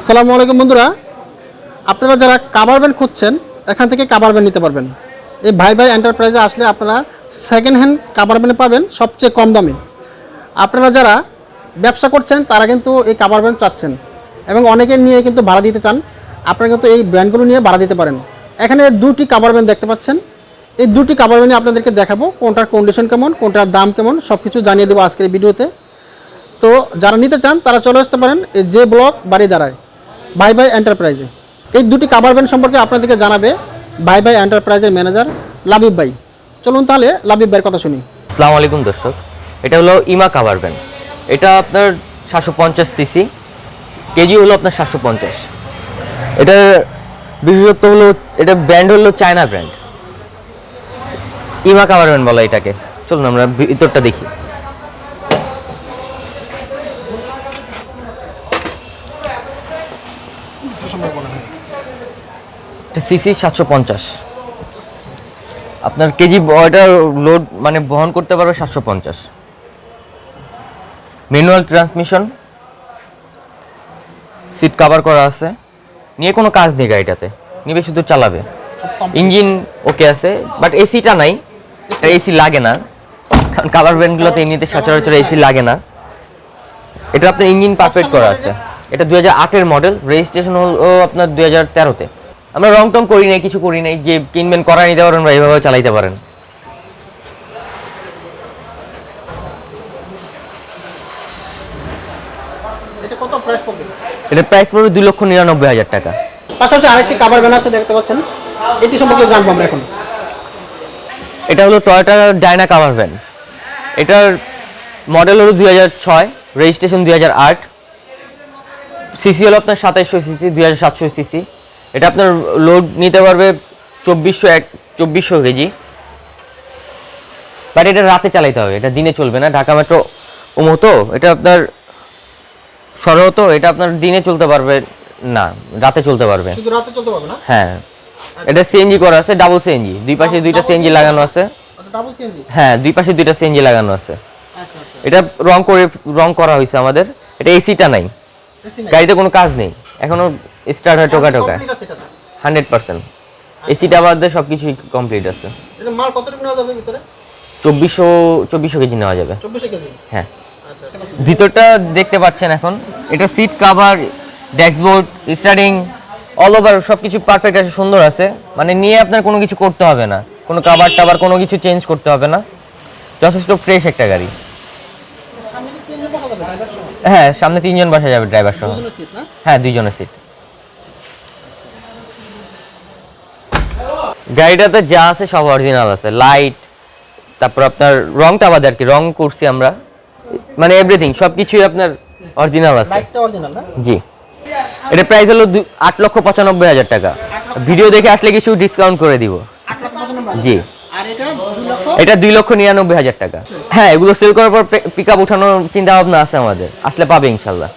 আসসালামু আলাইকুম বন্ধুরা। আপনারা যারা কাভার ব্যান্ড খুঁজছেন, এখান থেকে কাভার ব্যান্ড নিতে পারবেন। এই ভাই ভাই এন্টারপ্রাইজে আসলে আপনারা সেকেন্ড হ্যান্ড কাভার ব্যান্ড পাবেন সবচেয়ে কম দামে। আপনারা যারা ব্যবসা করছেন, তারা কিন্তু এই কাভার ব্যান্ড চাচ্ছেন। এবং অনেকে নিয়ে কিন্তু ভাড়া দিতে চান। আপনারা কিন্তু এই ব্যান্ডগুলো নিয়ে ভাড়া দিতে পারেন। এখানে দুটি কাভার ব্যান্ড দেখতে পাচ্ছেন। এই দুটি কাভার ব্যান্ড আপনাদেরকে দেখাবো, কোনটার কন্ডিশন কেমন, কোনটার দাম কেমন সব কিছু জানিয়ে দেবো আজকের ভিডিওতে তো। যারা নিতে চান, তারা চলে আসতে পারেন এই যে ব্লক বাড়ি দাঁড়ায় বাই বাই এন্টারপ্রাইজে এই দুটি কাভার ব্যান্ড সম্পর্কে আপনাদেরকে জানাবে বাই বাই এন্টারপ্রাইজের ম্যানেজার লাবিব ভাই। চলুন তাহলে লাবিব ভাইয়ের কথা শুনি। আসসালামু আলাইকুম দর্শক। এটা হলো ইমা কাভার ব্যান্ড এটা আপনার সাতশো পঞ্চাশ সিসি কেজি হলো আপনার সাতশো পঞ্চাশ। এটার বিশেষত্ব হলো, এটা ব্র্যান্ড হলো চায়না ব্র্যান্ড ইমা কাভার ব্যান্ড বলা এটাকে। চলুন আমরা ভিতরটা দেখি। সিসি সাতশো পঞ্চাশ। আপনার কেজি এটা লোড মানে বহন করতে পারবে সাতশো পঞ্চাশ। ম্যানুয়াল ট্রান্সমিশন সিট কভার করা আছে। নিয়ে কোনো কাজ নেই গাড়িটাতে নিবে শুধু চালাবে। ইঞ্জিন ওকে আছে বাট এসিটা নাই এসি লাগে না। কারণ কাভার ব্যান্ডগুলোতে এমনিতে সচরাচর এসি লাগে না। এটা আপনার ইঞ্জিন পারফেক্ট করা আছে। এটা দুই হাজার মডেল রেজিস্ট্রেশন হলো আপনার দুই হাজার তেরোতে। আমরা রং টং করি নাই কিছু করি নাই যে কিনবেন করা নিতে পারেন বা এইভাবে চালাইতে পারেন। এটা প্রাইস পড়বে? দুই লক্ষ নিরানব্বই হাজার টাকা। পাশাপাশি আরেকটি কাভার ব্যান্ড আছে দেখতে পাচ্ছেন। এটি সম্পর্কে জানব আমরা এখন। এটা হলো টয়োটা ডায়না কাভার ভ্যান এটার মডেল হলো দুই হাজার ছয় রেজিস্ট্রেশন দুই হাজার আট। সিসি হলো আপনার সাতাইশশো সিসি দুই হাজার সাতশো সিসি। এটা আপনার লোড নিতে পারবে চব্বিশশো এক চব্বিশশো কেজি। বাট এটা রাতে চালাইতে হবে এটা দিনে চলবে না। ঢাকা মেট্রো হতো এটা আপনার সরো হতো এটা আপনার দিনে চলতে পারবে না রাতে চলতে পারবে। শুধু রাতে চলতে পারবে না? হ্যাঁ। এটা সিএনজি করা আছে ডাবল সিএনজি দুই পাশে দুইটা সিএনজি লাগানো আছে। ডাবল সিএনজি হ্যাঁ দুই পাশে দুইটা সিএনজি লাগানো আছে। আচ্ছা আচ্ছা। এটা রং করে রং করা হয়েছে আমাদের। এটা এসিটা নাই। গাড়িতে কোনো কাজ নেই। এখনও স্টার্ট হয় টোকা টোকা এটাতে। হান্ড্রেড পার্সেন্ট এসিটা বাদে সব কিছুই কমপ্লিট আছে। মাল কতটুকু নেওয়া যাবে ভিতরে? চব্বিশশো চব্বিশশো কেজি নেওয়া যাবে। হ্যাঁ। আচ্ছা ভিতরটা দেখতে পাচ্ছেন এখন। এটা seat cover dashboard steering all over সব কিছু পারফেক্ট আছে সুন্দর আছে। মানে নিয়ে আপনার কোনো কিছু করতে হবে না। কোনো কাভার টাভার কোনো কিছু চেঞ্জ করতে হবে না। যথেষ্ট ফ্রেশ একটা গাড়ি সামনে কি তিনজন বসা যাবে ড্রাইভার সহ হ্যাঁ সামনে তিনজন বসা যাবে ড্রাইভার সহ। হ্যাঁ দুইজনের সিট গাড়িটাতে যা আছে সব অরিজিনাল আছে। লাইট তারপর আপনার রংটা বাদে আর কি রং করছি আমরা। মানে এভরিথিং সব কিছুই আপনার অরিজিনাল আছে। জি। এটা প্রাইস হলো আট লক্ষ পঁচানব্বই হাজার টাকা। ভিডিও দেখে আসলে কিছু ডিসকাউন্ট করে দিব। জি। এটা দুই লক্ষ নিরানব্বই হাজার টাকা। হ্যাঁ এগুলো সেল করার পর পিক আপ উঠানোর চিন্তা ভাবনা আছে আমাদের। আসলে পাবে ইনশাল্লাহ।